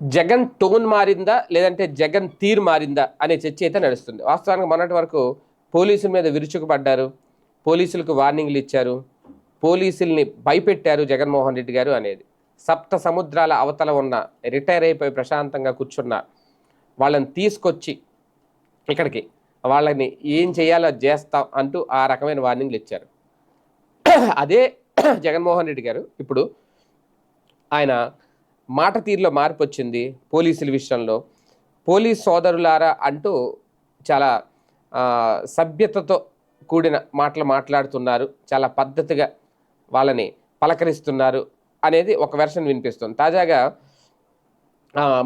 Jagan tone మారిందా లేదంటే జగన్ తీరు మారిందా అనే చర్చ అయితే నడుస్తుంది. వాస్తవానికి మొన్నటి వరకు పోలీసుల మీద విరుచుకుపడ్డారు పోలీసులకు వార్నింగ్లు ఇచ్చారు పోలీసుల్ని భయపెట్టారు జగన్మోహన్ రెడ్డి గారు అనేది. సప్త సముద్రాల అవతల ఉన్న రిటైర్ అయిపోయి ప్రశాంతంగా కూర్చున్న వాళ్ళని తీసుకొచ్చి ఇక్కడికి వాళ్ళని ఏం చేయాలో చేస్తాం అంటూ ఆ రకమైన వార్నింగ్లు ఇచ్చారు. అదే జగన్మోహన్ రెడ్డి గారు ఇప్పుడు ఆయన మాట తీరులో మార్పు వచ్చింది పోలీసుల విషయంలో. పోలీస్ సోదరులారా అంటూ చాలా సభ్యతతో కూడిన మాటలు మాట్లాడుతున్నారు. చాలా పద్ధతిగా వాళ్ళని పలకరిస్తున్నారు అనేది ఒక వెర్షన్ వినిపిస్తుంది. తాజాగా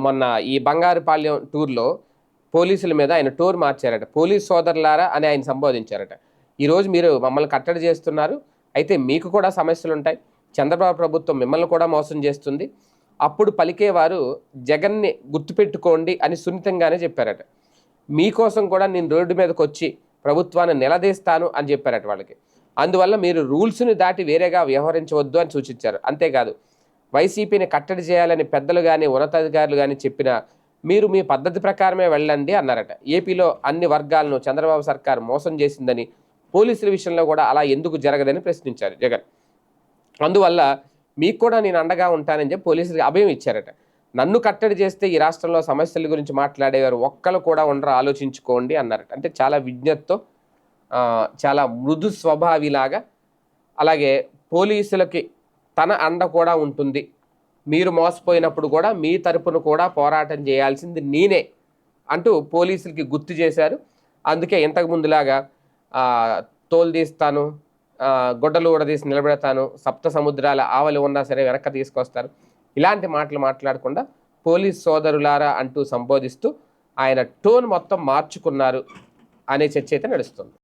మొన్న ఈ బంగారుపాళ్యం టూర్లో పోలీసుల మీద ఆయన టూర్ మార్చారట. పోలీస్ సోదరులారా అని ఆయన సంబోధించారట. ఈరోజు మీరు మమ్మల్ని కట్టడి చేస్తున్నారు. అయితే మీకు కూడా సమస్యలు ఉంటాయి చంద్రబాబు ప్రభుత్వం మిమ్మల్ని కూడా మోసం చేస్తుంది. అప్పుడు పలికేవారు జగన్ని గుర్తుపెట్టుకోండి అని సున్నితంగానే చెప్పారట. మీకోసం కూడా నేను రోడ్డు మీదకి వచ్చి ప్రభుత్వాన్ని నిలదీస్తాను అని చెప్పారట వాళ్ళకి. అందువల్ల మీరు రూల్స్ని దాటి వేరేగా వ్యవహరించవద్దు అని సూచించారు. అంతేకాదు వైసీపీని కట్టడి చేయాలని పెద్దలు కానీ ఉన్నతాధికారులు కానీ చెప్పిన మీరు మీ పద్ధతి ప్రకారమే వెళ్ళండి అన్నారట. ఏపీలో అన్ని వర్గాలను చంద్రబాబు సర్కార్ మోసం చేసిందని పోలీసుల విషయంలో కూడా అలా ఎందుకు జరగదని ప్రశ్నించారు జగన్. అందువల్ల మీకు కూడా నేను అండగా ఉంటానని చెప్పి పోలీసులకు అభయం ఇచ్చారట. నన్ను కట్టడి చేస్తే ఈ రాష్ట్రంలో సమస్యల గురించి మాట్లాడేవారు ఒక్కరు కూడా ఉండరు ఆలోచించుకోండి అన్నారట. అంటే చాలా విజ్ఞతతో చాలా మృదు స్వభావిలాగా. అలాగే పోలీసులకి తన అండ కూడా ఉంటుంది. మీరు మోసపోయినప్పుడు కూడా మీ తరపున కూడా పోరాటం చేయాల్సింది నేనే అంటూ పోలీసులకి గుర్తు చేశారు. అందుకే ఇంతకు ముందులాగా తోలు తీస్తాను గొడ్డలు ఊడదీసి నిలబెడతాను సప్త సముద్రాల ఆవలి ఉన్నా సరే వెనక్కి తీసుకొస్తారు. ఇలాంటి మాటలు మాట్లాడకుండా పోలీస్ సోదరులారా అంటూ సంబోధిస్తూ ఆయన టోన్ మొత్తం మార్చుకున్నారు అనే చర్చ అయితే నడుస్తుంది.